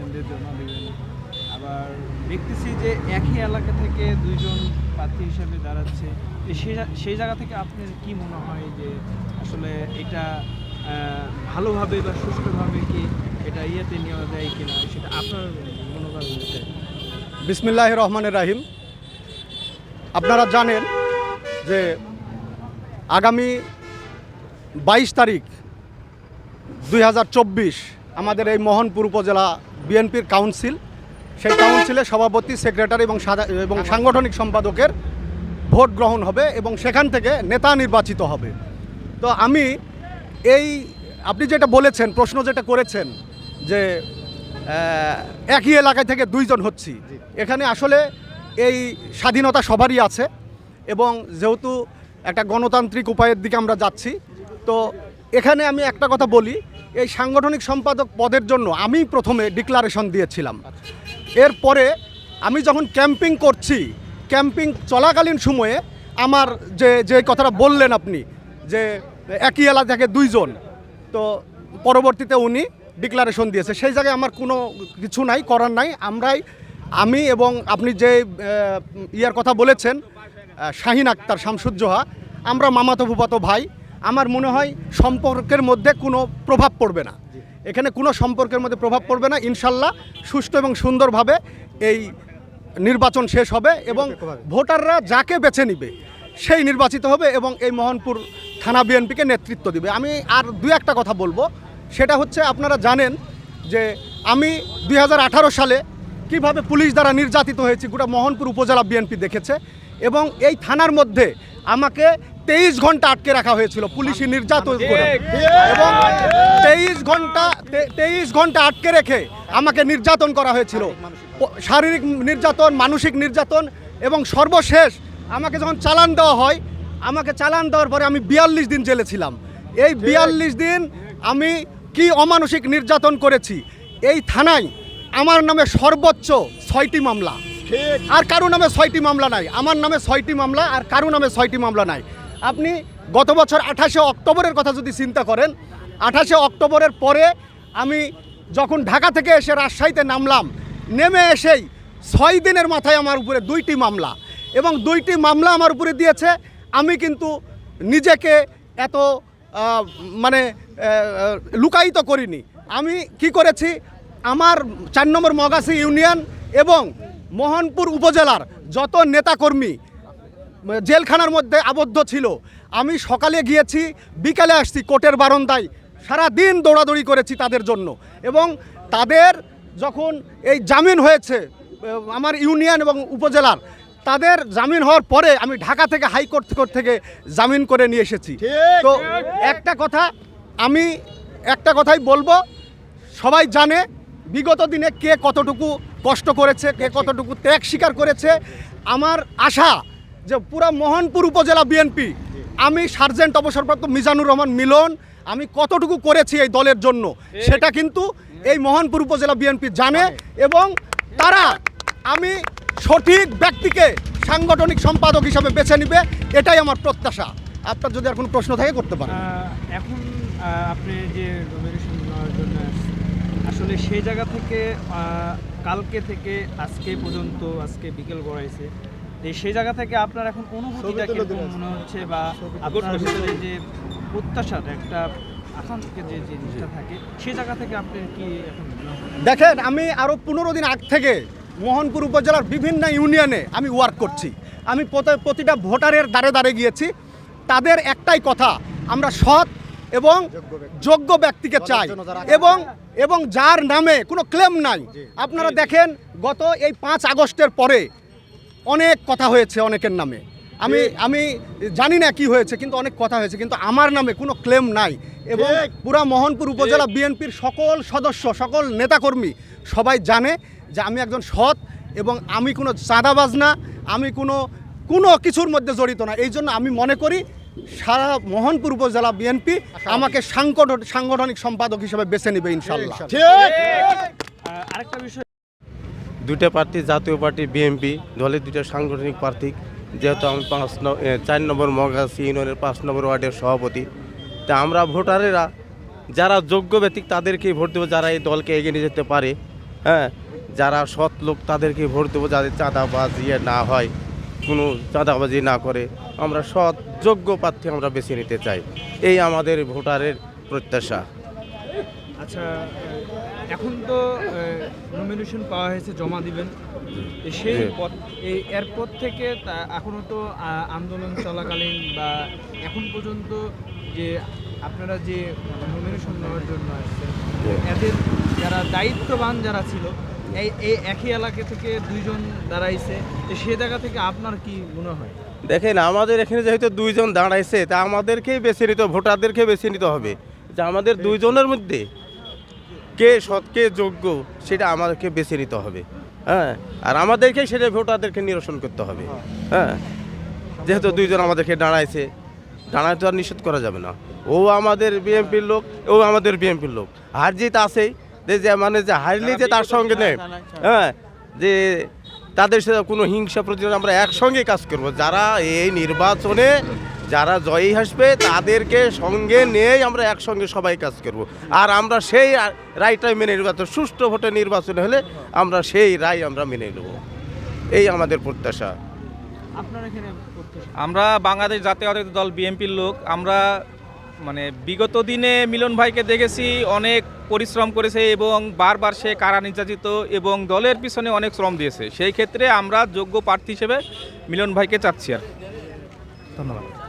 নির্বাচনদের জন্য দিবেন। আবার দেখতেছি যে একই এলাকা থেকে দুইজন প্রার্থী হিসেবে দাঁড়াচ্ছে। সেই জায়গা থেকে আপনার কি মনে হয় যে আসলে এটা ভালোভাবে বা সুষ্ঠুভাবে কি এটা ইয়েতে নেওয়া যায় কিনা? সেটা আপনার মনোভাব। বিসমিল্লাহ রহমানের রাহিম। আপনারা জানেন যে আগামী বাইশ তারিখ দুই হাজার চব্বিশ আমাদের এই মোহনপুর উপজেলা বিএনপির কাউন্সিল। সেই কাউন্সিলে সভাপতি, সেক্রেটারি এবং এবং সাংগঠনিক সম্পাদকের ভোট গ্রহণ হবে এবং সেখান থেকে নেতা নির্বাচিত হবে। তো আমি এই, আপনি যেটা বলেছেন, প্রশ্ন যেটা করেছেন যে একই এলাকায় থেকে দুইজন হচ্ছি। এখানে আসলে এই স্বাধীনতা সবারই আছে এবং যেহেতু একটা গণতান্ত্রিক উপায়ের দিকে আমরা যাচ্ছি, তো এখানে আমি একটা কথা বলি এই সাংগঠনিক সম্পাদক পদের জন্য আমি প্রথমে ডিক্লারেশন দিয়েছিলাম। এরপরে আমি যখন ক্যাম্পিং করছি, ক্যাম্পিং চলাকালীন সময়ে আমার যে যে কথাটা বললেন আপনি, যে একই এলাকা থেকে দুইজন, তো পরবর্তীতে উনি ডিক্লারেশন দিয়েছে। সেই জায়গায় আমার কোনো কিছু নাই, করার নাই। আমরাই, আমি এবং আপনি যে ইয়ার কথা বলেছেন শাহিন আক্তার, শামসুজ্জোহা, আমরা মামাতো ফুপাতো ভাই আমার মনে হয় সম্পর্কের মধ্যে কোনো প্রভাব পড়বে না। এখানে কোনো সম্পর্কের মধ্যে প্রভাব পড়বে না। ইনশাল্লাহ সুষ্ঠু এবং সুন্দরভাবে এই নির্বাচন শেষ হবে এবং ভোটাররা যাকে বেছে নিবে সেই নির্বাচিত হবে এবং এই মোহনপুর থানা বিএনপিকে নেতৃত্ব দিবে। আমি আর দু একটা কথা বলব। সেটা হচ্ছে আপনারা জানেন যে আমি দু হাজার আঠারো সালে কীভাবে পুলিশ দ্বারা নির্যাতিত হয়েছি গোটা মোহনপুর উপজেলা বিএনপি দেখেছে এবং এই থানার মধ্যে আমাকে তেইশ ঘণ্টা আটকে রাখা হয়েছিল পুলিশি নির্যাতন করে। এবং তেইশ ঘণ্টা তেইশ ঘণ্টা আটকে রেখে আমাকে নির্যাতন করা হয়েছিল। শারীরিক নির্যাতন মানসিক নির্যাতন এবং সর্বশেষ আমাকে যখন চালান দেওয়া হয় আমাকে চালান দেওয়ার পরে আমি বিয়াল্লিশ দিন জেলে ছিলাম। এই বিয়াল্লিশ দিন আমি কি অমানসিক নির্যাতন করেছি? এই থানায় আমার নামে সর্বোচ্চ ছয়টি মামলা। আর কারও নামে ছয়টি মামলা নাই। আমার নামে ছয়টি মামলা আর কারও নামে ছয়টি মামলা নাই। আপনি গত বছর আঠাশে অক্টোবরের কথা যদি চিন্তা করেন, আঠাশে অক্টোবরের পরে আমি যখন ঢাকা থেকে এসে রাজশাহীতে নামলাম, নেমে এসেই ছয় দিনের মাথায় আমার উপরে দুইটি মামলা এবং দুইটি মামলা আমার উপরে দিয়েছে। আমি কিন্তু নিজেকে এত মানে লুকায়িত করিনি। আমি কি করেছি? আমার চার নম্বর মগাসি ইউনিয়ন এবং মোহনপুর উপজেলার যত নেতাকর্মী জেলখানার মধ্যে আবদ্ধ ছিল। আমি সকালে গিয়েছি বিকালে আসছি কোর্টের বারন্দায়। সারা দিন দৌড়াদৌড়ি করেছি তাদের জন্য। এবং তাদের যখন এই জামিন হয়েছে আমার ইউনিয়ন এবং উপজেলার তাদের জামিন হওয়ার পরে আমি ঢাকা থেকে হাইকোর্ট কোর্ট থেকে জামিন করে নিয়ে এসেছি। তো একটা কথা আমি একটা কথাই বলব সবাই জানে বিগত দিনে কে কতটুকু কষ্ট করেছে কে কতটুকু ত্যাগ স্বীকার করেছে। আমার আশা যে পুরা মোহনপুর উপজেলা বিএনপি আমি সার্জেন্ট অবসরপ্রাপ্ত মিজানুর রহমান মিলন, আমি কতটুকু করেছি এই দলের জন্য, সেটা কিন্তু এই মোহনপুর উপজেলা বিএনপি জানে এবং তারা আমি সঠিক ব্যক্তিকে সাংগঠনিক সম্পাদক হিসাবে বেছে নিবে, এটাই আমার প্রত্যাশা। আপনার যদি আর কোনো প্রশ্ন থাকে, করতে পারেন। এখন আপনি যে জন্য আসলে সেই জায়গা থেকে কালকে থেকে আজকে পর্যন্ত, আজকে বিকেল গড়াইছে সেই জায়গা থেকে আপনার এখন অনুভূতিটা কীরকম মনে হচ্ছে বা আপনার ভিতরে যে প্রত্যাশার একটা আকাঙ্ক্ষা যে জিনিসটা থাকে সেই জায়গা থেকে আপনি কি এখন? দেখেন আমি আরও পনেরো দিন আগ থেকে মোহনপুর উপজেলার বিভিন্ন ইউনিয়নে আমি ওয়ার্ক করছি। আমি প্রতিটা ভোটারের দ্বারে দ্বারে গিয়েছি। তাদের একটাই কথা আমরা সৎ এবং যোগ্য ব্যক্তিকে চাই এবং এবং যার নামে কোনো ক্লেম নাই। আপনারা দেখেন গত এই পাঁচ আগস্টের পরে অনেক কথা হয়েছে অনেকের নামে। আমি আমি জানি না কি হয়েছে কিন্তু অনেক কথা হয়েছে কিন্তু আমার নামে কোনো ক্লেম নাই। এবং পুরা মোহনপুর উপজেলা বিএনপির সকল সদস্য সকল নেতাকর্মী সবাই জানে যে আমি একজন সৎ এবং আমি কোনো চাঁদাবাজ না আমি কোনো কোনো কিছুর মধ্যে জড়িত না। এই জন্য আমি মনে করি সারা মোহনপুর উপজেলা বিএনপি আমাকে সাংগঠন সাংগঠনিক সম্পাদক হিসেবে বেছে নেবে ইনশাল্লাহ আরেকটা বিষয় দুইটা প্রার্থী জাতীয় পার্টি, বিএনপি, দলের দুইটা সাংগঠনিক প্রার্থী, যেহেতু আমি পাঁচ চার নম্বর মগাসি ইউনিয়নের পাঁচ নম্বর ওয়ার্ডের সভাপতি। তা আমরা ভোটারেরা, যারা যোগ্য ব্যক্তি তাদেরকেই ভোট দেবো, যারা এই দলকে এগিয়ে নিয়ে যেতে পারে হ্যাঁ? যারা সৎ লোক তাদেরকে ভোট দেবো, যাদের চাঁদাবাজি না হয়, কোনো চাঁদাবাজি না করে। আমরা সৎ, যোগ্য প্রার্থী আমরা বেছে নিতে চাই। এই আমাদের ভোটারের প্রত্যাশা। আচ্ছা এখন তো নমিনেশন পাওয়া হয়েছে জমা দিবেন। সেই পথ এই এরপর থেকে তা- এখনও তো আন্দোলন চলাকালীন বা এখন পর্যন্ত যে আপনারা যে নমিনেশন নেওয়ার জন্য আসছেন এদের যারা দায়িত্ববান যারা ছিল এই এই একই এলাকা থেকে দুইজন দাঁড়াইছে তো সে জায়গা থেকে আপনার কি মনে হয়? দেখেন আমাদের এখানে যেহেতু দুইজন দাঁড়াইছে তা আমাদেরকেই বেছে নিতে ভোটারদেরকে বেছে নিতে হবে। যে আমাদের দুইজনের মধ্যে কে সৎ, কে যোগ্য, সেটা আমাদেরকে বেছে নিতে হবে। হ্যাঁ? আর আমাদেরকেই সেটা ভোটারদেরকে নিরসন করতে হবে। হ্যাঁ? যেহেতু দুইজন আমাদেরকে দাঁড়াইছে, দাঁড়ায় তো আর নিষেধ করা যাবে না। ও আমাদের বিএনপির লোক, ও আমাদের বিএনপির লোক। হার জিত আছেই যে মানে যে হারলি যে তার সঙ্গে নেই হ্যাঁ? যে তাদের সাথে কোনো হিংসা প্রতিরোধ আমরা একসঙ্গে কাজ করব। যারা এই নির্বাচনে যারা জয়ী আসবে তাদেরকে সঙ্গে নিয়েই আমরা একসঙ্গে সবাই কাজ করব। আর আমরা সেই রায়টাই মেনে নেব তো সুষ্ঠু ভোটে নির্বাচন হলে আমরা সেই রায় আমরা মেনে নেব। এই আমাদের প্রত্যাশা। আপনার এখানে প্রত্যাশা? আমরা বাংলাদেশ জাতীয়তাবাদী দল বিএনপির লোক আমরা মানে বিগত দিনে মিলন ভাইকে দেখেছি অনেক পরিশ্রম করেছে এবং বারবার সে কারা নির্যাতিত এবং দলের পিছনে অনেক শ্রম দিয়েছে। সেই ক্ষেত্রে আমরা যোগ্য প্রার্থী হিসেবে মিলন ভাইকে চাচ্ছি আর ধন্যবাদ।